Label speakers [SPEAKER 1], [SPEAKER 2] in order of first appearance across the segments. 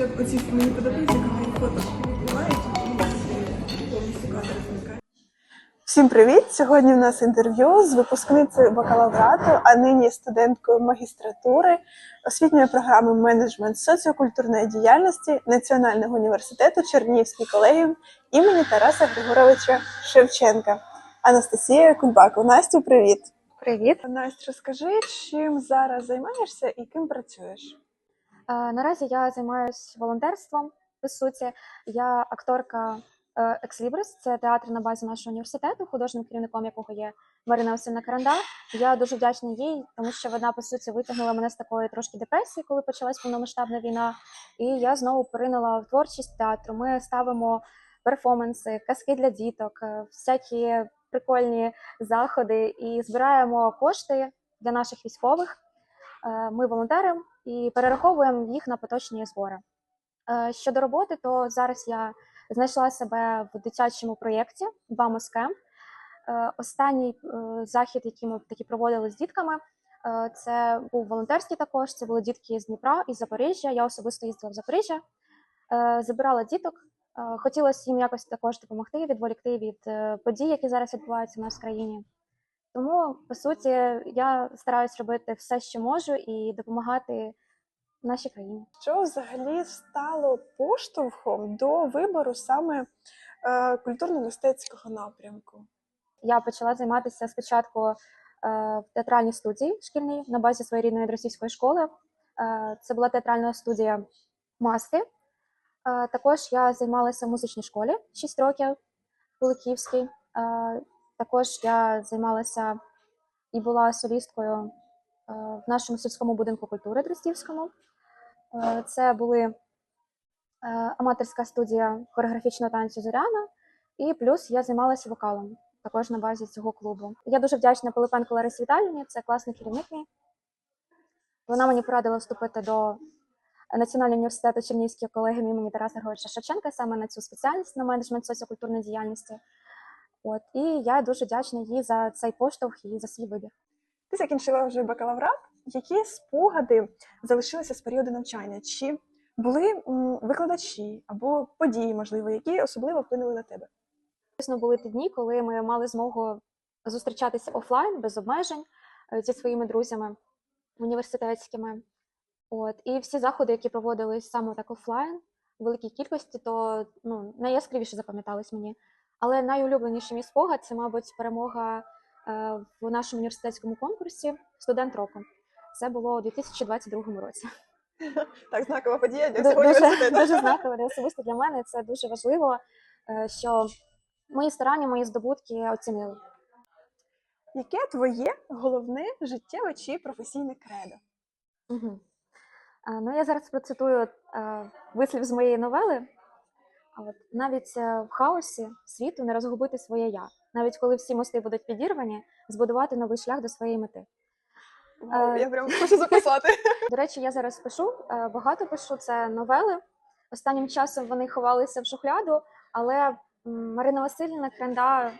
[SPEAKER 1] Це оці мені подобається, коли фото відбувають і повністю кадр зникає. Всім привіт! Сьогодні в нас інтерв'ю з випускницею бакалаврату, а нині студенткою магістратури освітньої програми менеджмент соціокультурної діяльності Національного університету Чернігівський колегіум імені Тараса Григоровича Шевченка. Анастасія Кульбако. Настю, привіт!
[SPEAKER 2] Привіт.
[SPEAKER 1] Настя, розкажи, чим зараз займаєшся і ким працюєш?
[SPEAKER 2] Е, Наразі я займаюся волонтерством. По суті, я акторка е, Екслібрис, це театр на базі нашого університету, художнім керівником якого є Марина Васильівна Каранда. Я дуже вдячна їй, тому що вона по суті витягнула мене з такої трошки депресії, коли почалась повномасштабна війна. І я знову поринула в творчість театру. Ми ставимо перформанси, казки для діток, е, всякі прикольні заходи і збираємо кошти для наших військових. Ми волонтеримо і перераховуємо їх на поточні збори. Е, Щодо роботи, то зараз я знайшла себе в дитячому проєкті. Е, Останній е, захід, який ми таки проводили з дітками, е, це був волонтерський також. Це були дітки з Дніпра і Запоріжжя. Я особисто їздила в Запоріжжя, забирала діток. Хотілося їм якось також допомогти, відволікти від подій, які зараз відбуваються у нас в країні. Тому, по суті, я стараюсь робити все, що можу, і допомагати нашій країні.
[SPEAKER 1] Що взагалі стало поштовхом до вибору саме е, культурно-мистецького напрямку?
[SPEAKER 2] Я почала займатися спочатку е, в театральній студії шкільній на базі своєї рідної російської школи. Е, Це була театральна студія маски. Е, Також я займалася в музичній школі 6 років Куликівській. Також я займалася і була солісткою е, в нашому сільському будинку культури Дростівському. Е, Це були е, аматорська студія хореографічного танцю Зоряна, і плюс я займалася вокалом також на базі цього клубу. Я дуже вдячна Пилипенко Ларисі Віталіївні, це класний керівник мій. Вона мені порадила вступити до Національного університету Чернігівської колегії імені Тараса Григоровича Шевченка саме на цю спеціальність на менеджмент соціокультурної діяльності. От і я дуже вдячна їй за цей поштовх і за свій вибір.
[SPEAKER 1] Ти закінчила вже бакалаврат. Які спогади залишилися з періоду навчання? Чи були викладачі або події, можливо, які особливо вплинули на тебе?
[SPEAKER 2] Звісно, були ті дні, коли ми мали змогу зустрічатися офлайн без обмежень е, зі своїми друзями університетськими. От і всі заходи, які проводились саме так офлайн у великій кількості, то ну найяскравіше запам'ятались мені. Але найулюбленіший мій спогад це, мабуть, перемога е, в нашому університетському конкурсі Студент року. Це було у 2022 році.
[SPEAKER 1] Так, знакова подія для всього
[SPEAKER 2] дуже,
[SPEAKER 1] університету.
[SPEAKER 2] дуже знаково для особисто для мене. Це дуже важливо, е, що мої старання, мої здобутки оцінили.
[SPEAKER 1] Яке твоє головне життєве чи професійне кредо?
[SPEAKER 2] Угу. Ну, я зараз процитую вислів з моєї новели. От, навіть е, в хаосі світу не розгубити своє я. Навіть коли всі мости будуть підірвані, збудувати новий шлях до своєї мети.
[SPEAKER 1] Вау,
[SPEAKER 2] Е,
[SPEAKER 1] я прям хочу записати.
[SPEAKER 2] До речі, я зараз пишу, е, багато пишу це новели. Останнім часом вони ховалися в шухляду, але Марина Васильівна Кренда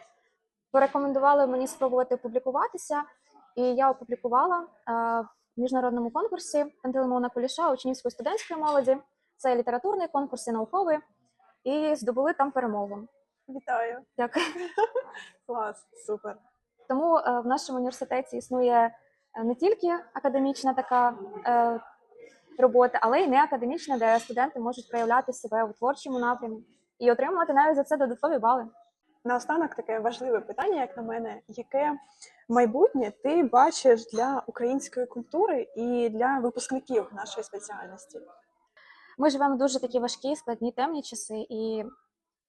[SPEAKER 2] порекомендувала мені спробувати публікуватися, і я опублікувала в міжнародному конкурсі Пантелеймона Куліша учнівської студентської молоді. Це літературний конкурс і науковий, і здобули там перемогу.
[SPEAKER 1] Вітаю.
[SPEAKER 2] Дякую.
[SPEAKER 1] Клас, супер.
[SPEAKER 2] Тому е, в нашому університеті існує е, не тільки академічна така е, робота, але й не академічна, де студенти можуть проявляти себе у творчому напрямі і отримувати навіть за це додаткові бали.
[SPEAKER 1] Наостанок таке важливе питання, як на мене, яке майбутнє ти бачиш для української культури і для випускників нашої спеціальності?
[SPEAKER 2] Ми живемо в дуже такі важкі, складні, темні часи, і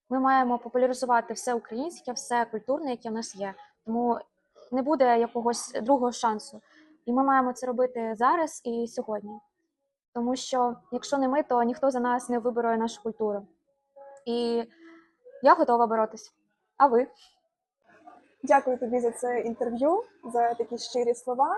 [SPEAKER 2] ми маємо популяризувати все українське, все культурне, яке в нас є. Тому не буде якогось другого шансу. І ми маємо це робити зараз і сьогодні. Тому що якщо не ми, то ніхто за нас не виборує нашу культуру. І я готова боротись. А ви?
[SPEAKER 1] Дякую тобі за це інтерв'ю, за такі щирі слова.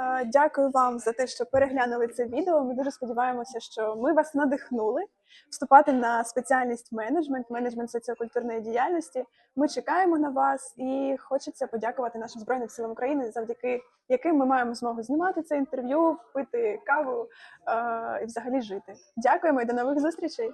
[SPEAKER 1] Е, Дякую вам за те, що переглянули це відео. Ми дуже сподіваємося, що ми вас надихнули вступати на спеціальність менеджмент, менеджмент соціокультурної діяльності. Ми чекаємо на вас і хочеться подякувати нашим збройним силам України, завдяки яким ми маємо змогу знімати це інтерв'ю, пити каву е- і взагалі жити. Дякуємо і до нових зустрічей.